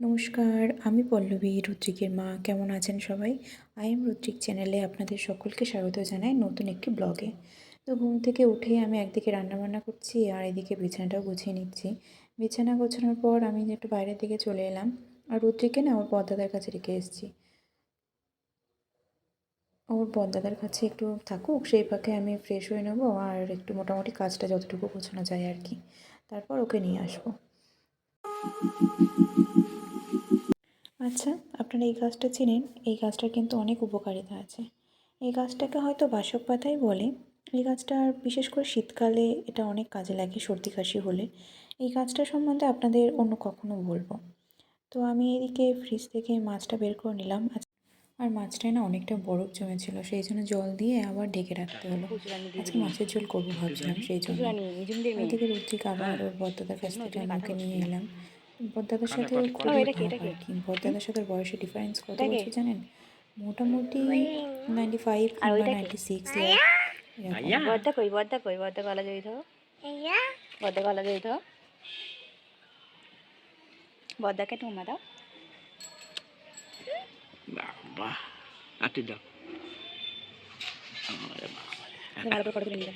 নমস্কার, আমি পল্লবী রুদ্রিকের মা। কেমন আছেন সবাই? আই এম রুদ্রিক চ্যানেলে আপনাদের সকলকে স্বাগত জানাই নতুন একটি ব্লগে তো ঘুম থেকে উঠে আমি একদিকে রান্নাবান্না করছি আর এদিকে বিছানাটাও গুছিয়ে নিচ্ছি। বিছানা গোছানোর পর আমি একটু বাইরের দিকে চলে এলাম আর রুদ্রিককে না ওর বদ্দাদার কাছে রেখে এসেছি। ওর বদ্দাদার কাছে একটু থাকুক, সেই ফাঁকে আমি ফ্রেশ হয়ে নেব আর একটু মোটামুটি কাজটা যতটুকু গোছানো যায় আর কি। তারপর ওকে নিয়ে আসব। আচ্ছা আপনারা এই গাছটা চেনেন? এই গাছটার কিন্তু অনেক উপকারিতা আছে। এই গাছটাকে হয়তো বাসক পাতাই বলে। এই গাছটার বিশেষ করে শীতকালে এটা অনেক কাজে লাগে সর্দি কাশি হলে। এই গাছটা সম্বন্ধে আপনাদের অন্য কখনো বলব। তো আমি এদিকে ফ্রিজ থেকে মাছটা বের করে নিলাম। আর মাছটায় না অনেকটা বরফ জমেছিল সেই জন্য জল দিয়ে আবার ঢেকে রাখতে হলো। আজকে মাছের ঝোল করব ভাবছিলাম সেই জন্য। রুদ্রিক আবার ওর বদ্দাদার কাছ থেকে আমাকে নিয়ে এলাম। বদ্দাদার সাথে কি বদ্দাদার সাথে বয়সের ডিফারেন্স কত বছর জানেন? মোটামুটি নাইনটি ফাইভ কিংবা নাইনটি সিক্স বদ্দা কই বদ্দা কই বদ্দা গলা জড়িত হও বদ্দা গলা জড়িত হও বদ্দাকে টুমা দাও। বাবা আটি দাও। ভালো করে ফটো তুলে নিবে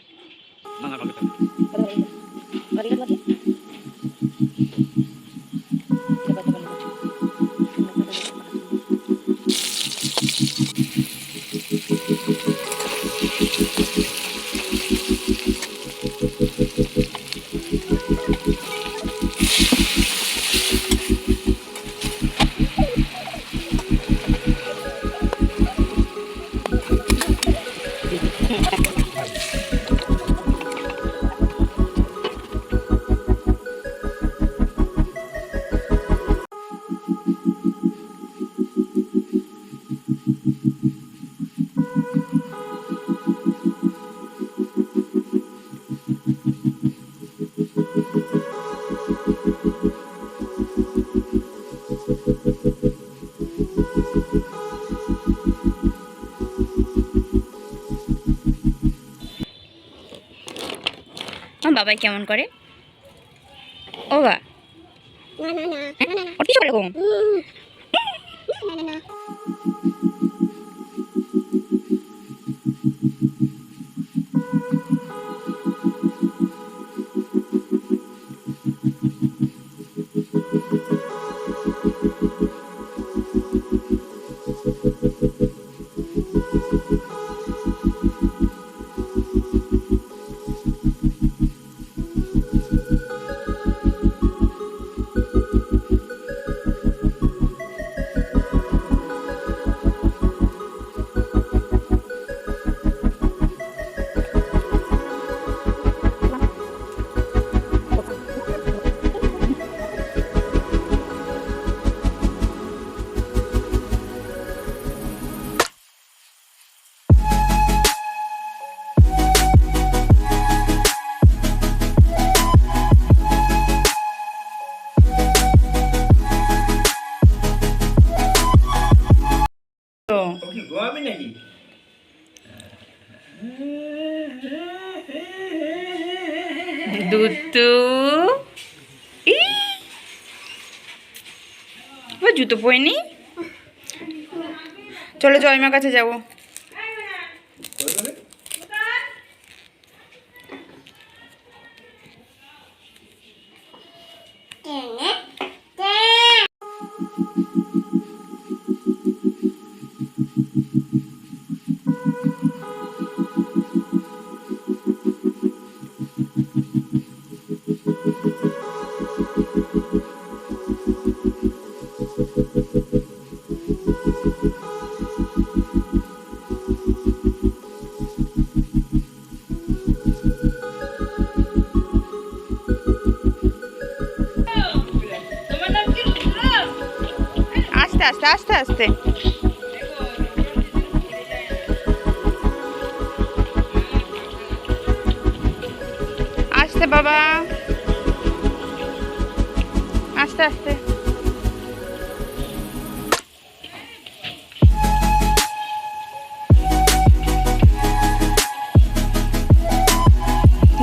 আমার বাবাই কেমন করে? ও বা। ওর কি করে ঘুম কি নাকি দুতু জুতো পরিনি চলো জয়মার কাছে যাব। আস্তে আস্তে আস্তে আস্তে। আস্তে বাবা। আস্তে আস্তে।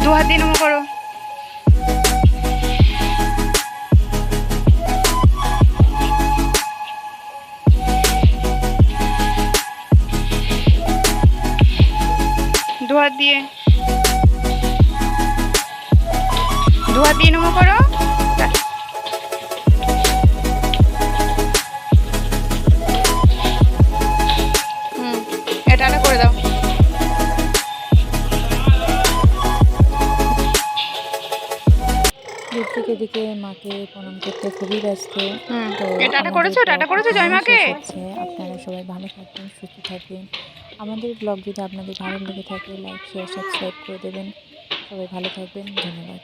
দু হাত দিয়ে দিয়ে। দু হাত দিয়ে নমো করো। এদিকে মাকে প্রণাম করতে খুবই ব্যস্ত। তো এটা করেছ? টাটা করেছ জয়মাকে? আপনারা সবাই ভালো থাকবেন সুস্থ থাকবেন। আমাদের ব্লগ যদি আপনাদের ভালো লেগে থাকে লাইক শেয়ার সাবস্ক্রাইব করে দেবেন। সবাই ভালো থাকবেন ধন্যবাদ।